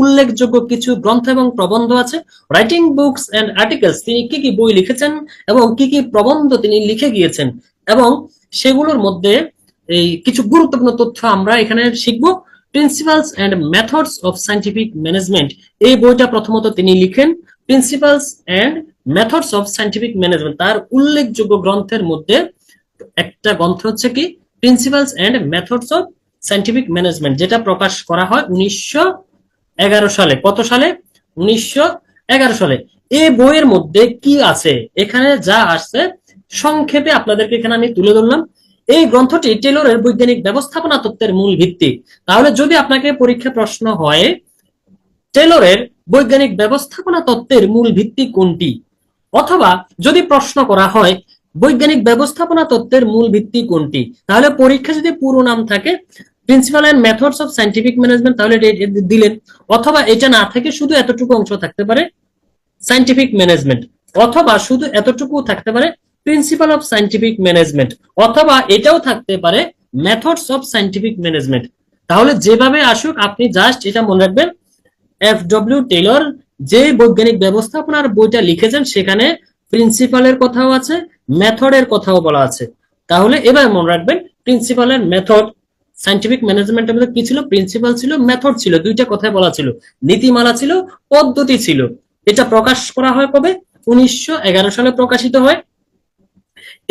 উল্লেখযোগ্য কিছু গ্রন্থ এবং প্রবন্ধ আছে রাইটিং বুকস এন্ড আর্টিকেলস তিনি কি কি বই লিখেছেন এবং কি কি প্রবন্ধ তিনি লিখে গিয়েছেন এবং সেগুলোর মধ্যে এই কিছু গুরুত্বপূর্ণ তথ্য আমরা এখানে শিখব। Principles and methods of scientific management এই বইটা প্রথমত তিনি লিখেন। Principles and methods of scientific management তার উল্লেখযোগ্য গ্রন্থের মধ্যে একটা গ্রন্থ হচ্ছে কি? Principles and methods of scientific management যেটা প্রকাশ করা হয় উনিশশো এগারো সালে, কত সালে? উনিশশো এগারো সালে। এই বইয়ের মধ্যে কি আছে? এখানে যা আসছে, সংক্ষেপে আপনাদেরকে এখানে আমি তুলে ধরলাম। এই গ্রন্থটি টেলরের বৈজ্ঞানিক ব্যবস্থাপনা তত্ত্বের মূল ভিত্তি। তাহলে যদি আপনাকে পরীক্ষা প্রশ্ন হয়, টেলরের বৈজ্ঞানিক ব্যবস্থাপনা তত্ত্বের মূল ভিত্তি কোনটি? অথবা যদি প্রশ্ন করা হয়, বৈজ্ঞানিক ব্যবস্থাপনা তত্ত্বের মূল ভিত্তি কোনটি? তাহলে পরীক্ষা যদি পুরো নাম থাকে principle and methods of scientific management তাহলে দিলেন। অথবা এটা না থেকে শুধু এতটুকু অংশ থাকতে পারে সাইন্টিফিক ম্যানেজমেন্ট অথবা শুধু এতটুকু থাকতে পারে প্রিন্সিপাল অফ সাইন্টিফিক ম্যানেজমেন্ট অথবা এটাও থাকতে পারে মেথডস অফ সাইন্টিফিক ম্যানেজমেন্ট তাহলে যেভাবে আসুক, আপনি জাস্ট এটা মনে রাখবেন এফ ডব্লিউ টেলর যে বৈজ্ঞানিক ব্যবস্থাপনার বইটা লিখেছেন, সেখানে প্রিন্সিপালের কথাও আছে মেথডের কথাও বলা আছে। তাহলে এবার মনে রাখবেন প্রিন্সিপালের মেথড সাইন্টিফিক ম্যানেজমেন্টের মধ্যে কি ছিল? প্রিন্সিপাল ছিল মেথড ছিল, দুইটা কথায় বলা ছিল। নীতিমালা ছিল, পদ্ধতি ছিল। এটা প্রকাশ করা হয় কবে? উনিশশো এগারো সালে প্রকাশিত হয়।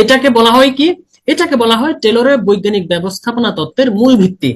এটাকে বলা হয় কি? এটাকে বলা হয় টেলরের বৈজ্ঞানিক ব্যবস্থাপনা তত্ত্বের মূল ভিত্তি।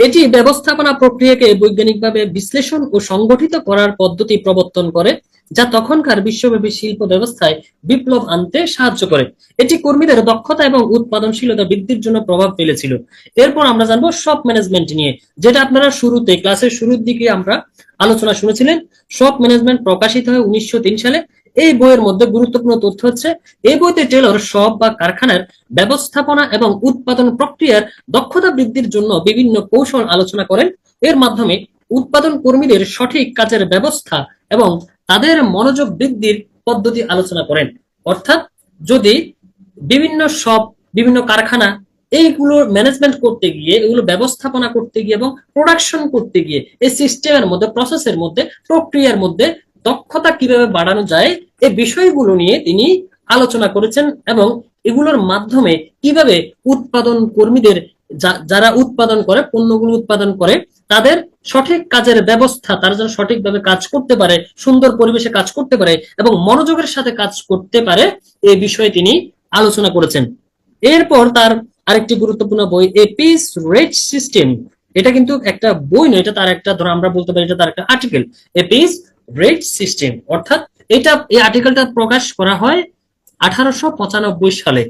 এটি ব্যবস্থাপনা প্রক্রিয়াকে বৈজ্ঞানিকভাবে বিশ্লেষণ ও সংগঠিত করার পদ্ধতি প্রবর্তন করে, যা তখনকার বিশ্বব্যাপী শিল্প ব্যবস্থায় বিপ্লব আনতে সাহায্য করে। এটি কর্মীদের দক্ষতা এবং উৎপাদনশীলতা বৃদ্ধির জন্য প্রভাব ফেলেছিল। এরপর আমরা জানব সব ম্যানেজমেন্ট নিয়ে, যেটা আপনারা শুরুতে, ক্লাসের শুরুর দিকে আমরা আলোচনা শুনেছিলেন। সব ম্যানেজমেন্ট প্রকাশিত হয় উনিশশো তিন সালে। এই বইয়ের মধ্যে গুরুত্বপূর্ণ তথ্য হচ্ছে, এই বইতে টেলর সব বা কারখানার ব্যবস্থাপনা এবং উৎপাদন প্রক্রিয়ার দক্ষতা বৃদ্ধির জন্য বিভিন্ন কৌশল আলোচনা করেন। এর মাধ্যমে উৎপাদন কর্মীদের সঠিক কাজের ব্যবস্থা এবং তাদের মনোযোগ বৃদ্ধির পদ্ধতি আলোচনা করেন। অর্থাৎ যদি বিভিন্ন সব বিভিন্ন কারখানা এইগুলো ম্যানেজমেন্ট করতে গিয়ে, এগুলো ব্যবস্থাপনা করতে গিয়ে এবং প্রোডাকশন করতে গিয়ে এই সিস্টেমের মধ্যে প্রসেসের মধ্যে, প্রক্রিয়ার মধ্যে দক্ষতা কীভাবে বাড়ানো যায় এই বিষয়গুলো নিয়ে তিনি আলোচনা করেছেন এবং এগুলোর মাধ্যমে কীভাবে উৎপাদন কর্মীদের যারা উৎপাদন করে, পণ্যগুলো উৎপাদন করে, তাদের সঠিক কাজের ব্যবস্থা, তারা যেন সঠিকভাবে কাজ করতে পারে, সুন্দর পরিবেশে কাজ করতে পারে এবং মনোযোগের সাথে কাজ করতে পারে এই বিষয়ে তিনি আলোচনা করেছেন। এরপর তার আরেকটি গুরুত্বপূর্ণ বই এ পিস রেট সিস্টেম এটা কিন্তু একটা বই নয়, এটা তার একটা, ধরো আমরা বলতে পারি এটা তার একটা article a piece rate system, অর্থাৎ এটা এই আর্টিকেলটা প্রকাশ করা হয় আঠারোশো পঁচানব্বই সালে।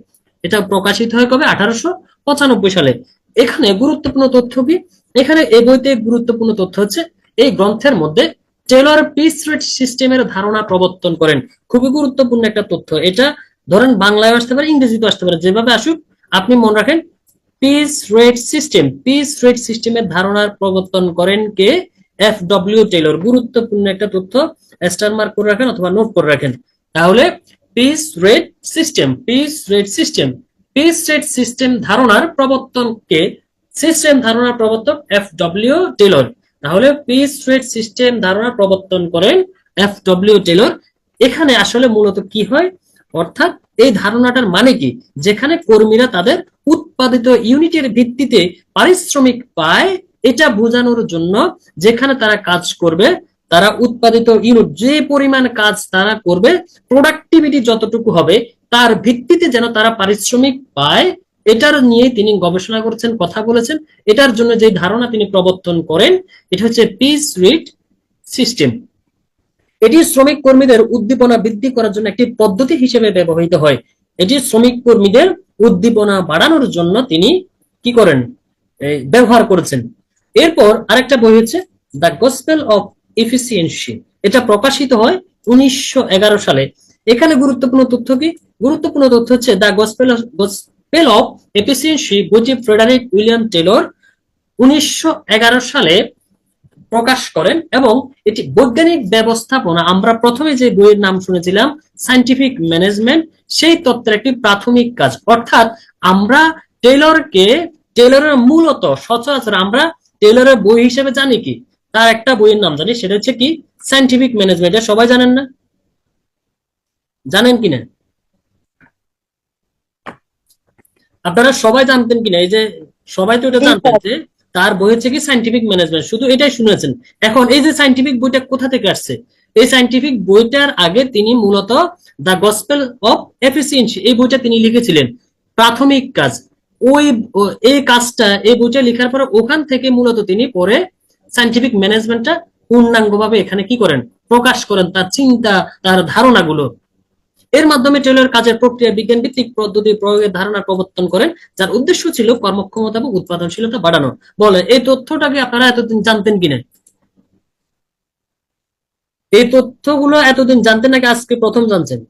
এটা প্রকাশিত হয় কবে? আঠারোশো পঁচানব্বই সালে। এখানে গুরুত্বপূর্ণ তথ্য কি? এখানে এই বইতে গুরুত্বপূর্ণ তথ্য হচ্ছে, এই গ্রন্থের মধ্যে টেলর পিস রেট সিস্টেমের ধারণা প্রবর্তন করেন। খুবই গুরুত্বপূর্ণ একটা তথ্য। এটা ধরেন বাংলায় আসতে পারে ইংরেজিতে আসতে পারে, যেভাবে আসুক, আপনি মনে রাখেন piece rate system piece rate সিস্টেমের ধারণার প্রবর্তন করেন কে? এফ ডব্লিউ টেলর গুরুত্বপূর্ণ একটা তথ্য স্টার মার্ক করে রাখেন অথবা নোট করে রাখেন। তাহলে piece rate system piece rate system piece rate system ধারণার প্রবর্তনকে সিস্টেম ধারণার প্রবর্তক এফ ডব্লিউ টেলর তাহলে পিস রেট সিস্টেম ধারণা প্রবর্তন করেন এফ ডব্লিউ টেলর এখানে আসলে মূলত কি হয়? অর্থাৎ, এই ধারণাটার মানে কি? যেখানে কর্মীরা তাদের উৎপাদিত ইউনিটের ভিত্তিতে পারিশ্রমিক পায় এটা বোঝানোর জন্য যেখানে তারা কাজ করবে, তারা উৎপাদিত ইউনিট যে পরিমাণ কাজ তারা করবে প্রোডাক্টিভিটি যতটুকু হবে, তার ভিত্তিতে যেন তারা পারিশ্রমিক পায়, এটার নিয়ে তিনি গবেষণা করেছেন, কথা বলেছেন। এটার জন্য যে ধারণা তিনি প্রবর্তন করেন, এটা হচ্ছে পিস রেট সিস্টেম এটি শ্রমিক কর্মীদের উদ্দীপনা বৃদ্ধি করার জন্য একটি পদ্ধতি হিসেবে ব্যবহৃত হয়। এটি শ্রমিক কর্মীদের উদ্দীপনা বাড়ানোর জন্য তিনি কি করেন? ব্যবহার করেছেন। এরপর আরেকটা বই হচ্ছে দ্য গসপেল অফ এফিসিয়েন্সি। এটা প্রকাশিত হয় উনিশশো এগারো সালে। এখানে গুরুত্বপূর্ণ তথ্য কি? গুরুত্বপূর্ণ তথ্য হচ্ছে the gospel gospel of efficiency বইটি ফ্রেডারিক উইলিয়াম টেলর উনিশশো এগারো সালে প্রকাশ করেন এবং এটি বৈজ্ঞানিক ব্যবস্থাপনা। আমরা প্রথমে যে বইয়ের নাম শুনেছিলাম সায়েন্টিফিক ম্যানেজমেন্ট সেই তত্ত্বের একটি প্রাথমিক কাজ। অর্থাৎ আমরা টেলরকে টেলরের মূলত সচরাচর আমরা টেলরের বই হিসেবে জানি কি? তার একটা বইয়ের নাম জানি সেটা হচ্ছে কি? সাইন্টিফিক ম্যানেজমেন্ট এটা সবাই জানেন না? জানেন কিনা আপনারা সবাই জানতেন কিনা এই যে সবাই তো এটা জানতেন যে তার বই হচ্ছে কি? সাইন্টিফিক ম্যানেজমেন্ট শুধু এটাই শুনেছেন। এখন এই যে সাইন্টিফিক বইটা কোথা থেকে আসছে? এই সাইন্টিফিক বইটার আগে তিনি মূলত দ্য গসপেল অফ এফিসিয়েন্সি এই বইটা তিনি লিখেছিলেন। প্রাথমিক কাজ। ওই এই কাজটা এই বইটা লেখার পরে ওখান থেকে মূলত তিনি পরে সাইন্টিফিক ম্যানেজমেন্টটা পূর্ণাঙ্গভাবে এখানে কি করেন? প্রকাশ করেন তার চিন্তা, তার ধারণাগুলো। এর মাধ্যমে টেলর কাজের প্রক্রিয়া বিজ্ঞান ভিত্তিক পদ্ধতি, প্রয়োগের ধারণা প্রবর্তন করেন, যার উদ্দেশ্য ছিল কর্মক্ষমতা এবং উৎপাদনশীলতা বাড়ানো। বলে, এই তথ্যটাকে আপনারা এতদিন জানতেন কিনা? এই তথ্যগুলো এতদিন জানতেন নাকি আজকে প্রথম জানছেন?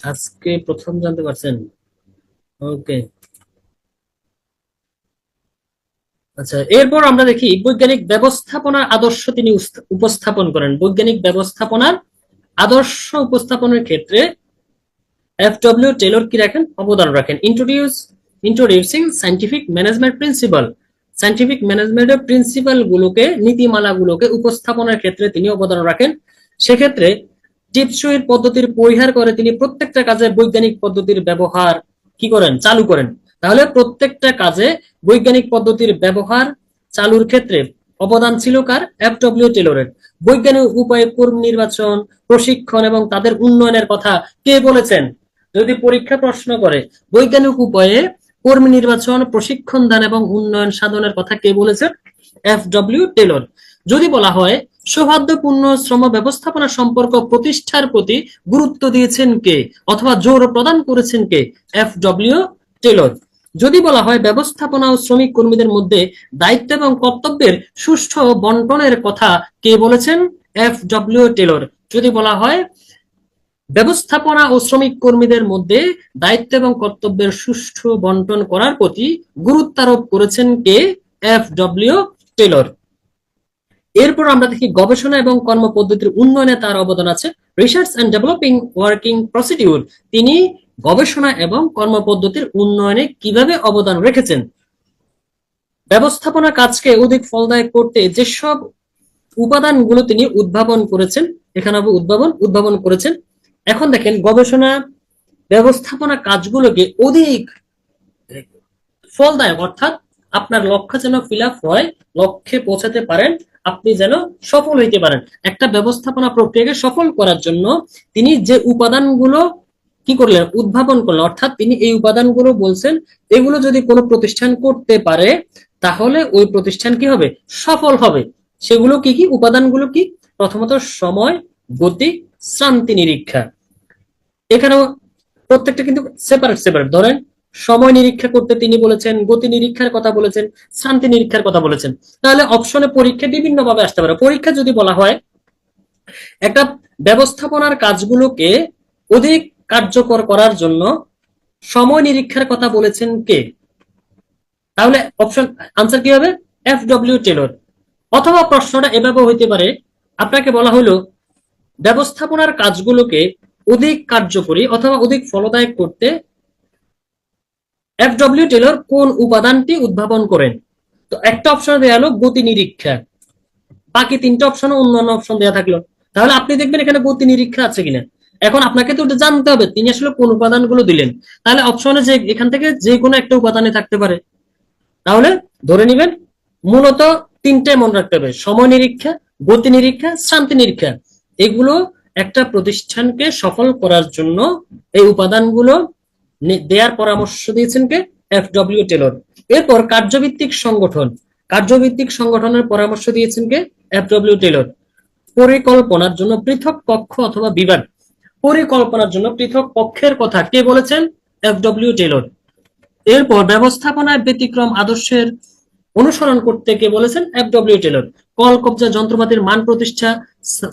আজকে প্রথম জানতে পারছেন? ওকে। আচ্ছা এরপর আমরা দেখি, বৈজ্ঞানিক ব্যবস্থাপনার আদর্শ তিনি উপস্থাপন করেন। বৈজ্ঞানিক ব্যবস্থাপনার আদর্শ উপস্থাপনের ক্ষেত্রে এফ ডব্লিউ টেলর কি রাখেন? অবদান রাখেন। Introduce introducing scientific management principle scientific ম্যানেজমেন্টের প্রিন্সিপাল গুলোকে, নীতিমালাগুলোকে উপস্থাপনের ক্ষেত্রে তিনি অবদান রাখেন। সেক্ষেত্রে টিপসইয়ের পদ্ধতির পরিহার করে তিনি প্রত্যেকটা কাজে বৈজ্ঞানিক পদ্ধতির ব্যবহার কি করেন? চালু করেন। তাহলে প্রত্যেকটা কাজে বৈজ্ঞানিক পদ্ধতির ব্যবহার চালুর ক্ষেত্রে অবদান ছিল কার? এফ ডব্লিউ টেলরের। বৈজ্ঞানিক উপায়ে কর্মী নির্বাচন, প্রশিক্ষণ এবং তাদের উন্নয়নের কথা কে বলেছেন? যদি পরীক্ষা প্রশ্ন করে, বৈজ্ঞানিক উপায়ে কর্মী নির্বাচন, প্রশিক্ষণ দান এবং উন্নয়ন সাধনের কথা কে বলেছেন? F W Taylor. যদি বলা হয় সৌহার্দ্যপূর্ণ শ্রম ব্যবস্থাপনা সম্পর্ক প্রতিষ্ঠার প্রতি গুরুত্ব দিয়েছেন কে? অথবা জোর প্রদান করেছেন কে? F W Taylor. যদি বলা হয় ব্যবস্থাপনা ও শ্রমিক কর্মীদের মধ্যে দায়িত্ব এবং কর্তব্যের সুষ্ঠু বন্টনের কথা কে বলেছেন? F W Taylor. যদি বলা হয় ব্যবস্থাপনা ও শ্রমিক কর্মীদের মধ্যে দায়িত্ব এবং কর্তব্যের সুষ্ঠু বন্টন করার প্রতি গুরুত্ব আরোপ করেছেন কে? F W Taylor. এরপর আমরা দেখি গবেষণা এবং কর্মপদ্ধতির উন্নয়নে তার অবদান আছে। Research and developing working procedure তিনি গবেষণা এবং কর্মপদ্ধতির উন্নয়নে কীভাবে অবদান রেখেছেন? ব্যবস্থাপনা কাজকে অধিক ফলদায়ক করতে যেসব উপাদানগুলো তিনি উদ্ভাবন করেছেন, এখানে উদ্ভাবন উদ্ভাবন করেছেন। এখন দেখেন, গবেষণা, ব্যবস্থাপনা কাজগুলোকে অধিক ফলদায়ক, অর্থাৎ আপনার লক্ষ্য যেন ফিল হয়, লক্ষ্যে পৌঁছাতে পারেন আপনি যেন সফল হইতে পারেন। একটা ব্যবস্থাপনা প্রক্রিয়াকে সফল করার জন্য তিনি যে উপাদানগুলো কি করলেন, উদ্ভাবন করলেন, অর্থাৎ তিনি এই উপাদানগুলো বলছেন, এগুলো যদি কোনো প্রতিষ্ঠান করতে পারে, তাহলে ওই প্রতিষ্ঠান কি হবে? সফল হবে। সেগুলো কি কি? উপাদানগুলো কি? প্রথমত সময়, গতি, শ্রান্তি নিরীক্ষা। এখানেও প্রত্যেকটা কিন্তু সেপারেট সেপারেট ধরেন সময় নিরীক্ষা করতে তিনি বলেছেন, গতি নিরীক্ষার কথা বলেছেন, শান্তি নিরীক্ষার কথা বলেছেন। তাহলে অপশনে পরীক্ষা বিভিন্ন ভাবে আসতে পারে। পরীক্ষা যদি বলা হয়, একটা ব্যবস্থাপনার কাজগুলোকে অধিক কার্যকর করার জন্য সময় নিরীক্ষার কথা বলেছেন কে? তাহলে অপশন আনসার কি হবে? এফ ডব্লিউ টেলর অথবা প্রশ্নটা এভাবে হইতে পারে, আপনাকে বলা হলো ব্যবস্থাপনার কাজগুলোকে অধিক কার্যকরী অথবা অধিক ফলদায়ক করতে এফ ডব্লিউ টেলর কোন উপাদানটি উদ্ভাবন করেন? তো একটা অপশন দেওয়া হলো গতি নিরীক্ষা। বাকি তিনটা অপশন অন্যান্য অপশন দেওয়া থাকল। তাহলে আপনি দেখবেন এখানে গতি নিরীক্ষা আছে কিনা। এখন আপনাকে তো ওটা জানতে হবে, তিনি আসলে কোন উপাদানগুলো দিলেন। তাহলে অপশনে যে, এখান থেকে যে কোনো একটা উপাদানে থাকতে পারে। তাহলে ধরে নিবেন, মূলত তিনটে মনে রাখতে হবে। সময় নিরীক্ষা, গতি নিরীক্ষা, শান্তি নিরীক্ষা। এগুলো একটা প্রতিষ্ঠানকে সফল করার জন্য এই উপাদানগুলো দেয়ার পরামর্শ দিয়েছেন কে? এফ ডব্লিউ টেলর এরপর কার্যভিত্তিক সংগঠন। কার্যভিত্তিক সংগঠনের পরামর্শ দিয়েছেন কে? এফ ডব্লিউ টেলর পরিকল্পনার জন্য পৃথক পক্ষ অথবা বিভাগ। পরিকল্পনার জন্য পৃথক পক্ষের কথা কে বলেছেন? এফ ডব্লিউ টেলর এরপর ব্যবস্থাপনায় ব্যতিক্রম আদর্শের অনুসরণ করতে কে বলেছেন? এফ ডব্লিউ টেলর কল, কবজা, যন্ত্রপাতির মান প্রতিষ্ঠা,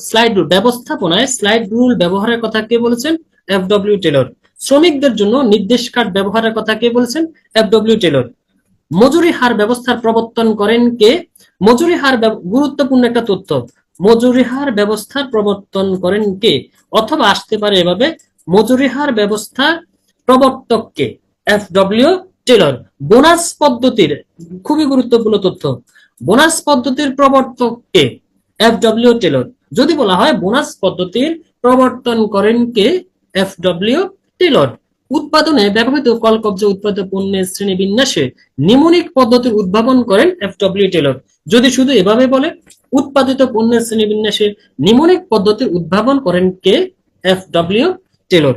স্লাইড রুল ব্যবস্থাপনায় স্লাইড রুল ব্যবহারের কথা কে বলেছেন? এফ ডব্লিউ টেলর শ্রমিকদের জন্য নির্দেশ কার্ড ব্যবহারের কথা কে বলছেন? এফ ডব্লিউ টেলর মজুরি হার ব্যবস্থার প্রবর্তন করেন কে? মজুরি হার গুরুত্বপূর্ণ একটা তথ্য। মজুরি হার ব্যবস্থার প্রবর্তন করেন কে? অথবা আসতে পারে এভাবে, মজুরি হার ব্যবস্থা প্রবর্তক কে? এফ ডব্লিউ টেলর বোনাস পদ্ধতির খুবই গুরুত্বপূর্ণ তথ্য। বোনাস পদ্ধতির প্রবর্তক কে? এফ ডব্লিউ টেলর যদি বলা হয় বোনাস পদ্ধতির প্রবর্তন করেন কে? এফ ডব্লিউ টেলর, উৎপাদনে ব্যবহৃত কলকব্জ উৎপাদিত পণ্যের শ্রেণি বিন্যাসে নিমোনিক পদ্ধতির উদ্ভাবন করেন এফ ডব্লিউ টেলর। যদি শুধু এভাবে বলে, উৎপাদিত পণ্যের শ্রেণি বিন্যাসে নিমোনিক পদ্ধতির উদ্ভাবন করেন কে? F W Taylor.